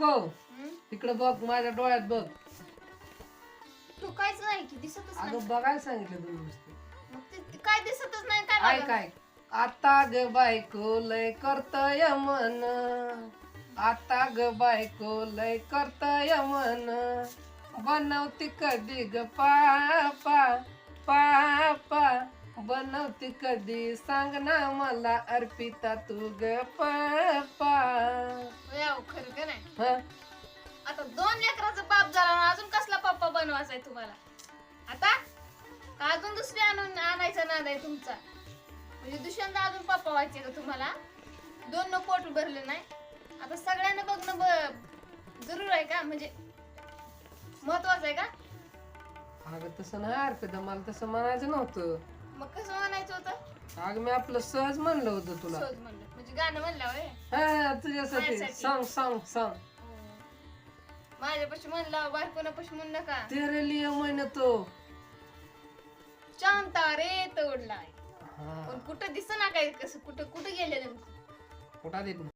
बायको? इकडे बघ माझ्या डोळ्यात बघ. तू काहीच नाही की दिसतच नाही. अगं बघायला सांगितलं तुम्ही नुसतं. मग ते ते काय दिसतच नाही काय काय आता ग बायको लय करतय मन. आता ग बायको लय करतय मन. बनवती कधी ग पापा पापा. बनवती कधी सांग ना मला अर्पिता तू ग पापा हं? आता दोन लेकराचा बाप झाला ना अजून कसला पप्पा बनवायचा आहे तुम्हाला? आता? का अजून दुसरी आणून आणायचा नाद आहे तुमचा? म्हणजे दुसऱ्यांदा अजून पप्पा व्हायचे का तुम्हाला? दोन न पोट भरले नाही? आता सगळ्यांना बघणं ब- जरूर आहे का? म्हणजे महत्वाचं आहे का? अगं तसं नाही अर्पिता मला तसं म्हणायचं नव्हतं. मग कसं म्हणायचं होतं? अगं मी आपलं सहज म्हणलं होतं तुला. सहज म्हणलं. म्हणजे गाणं म्हणलं होय? हा तुझ्यासाठी. माझ्यासाठी. सांग सांग सांग. माझ्यापाशी म्हणलं बायकोनापाशी म्हणू नका. तेरे लिए मैंने तो शांता रे तोडलाय. हा. पण कुठं दिसना काय कसं? कुठं कुठं गेले नेमकं कुठं देत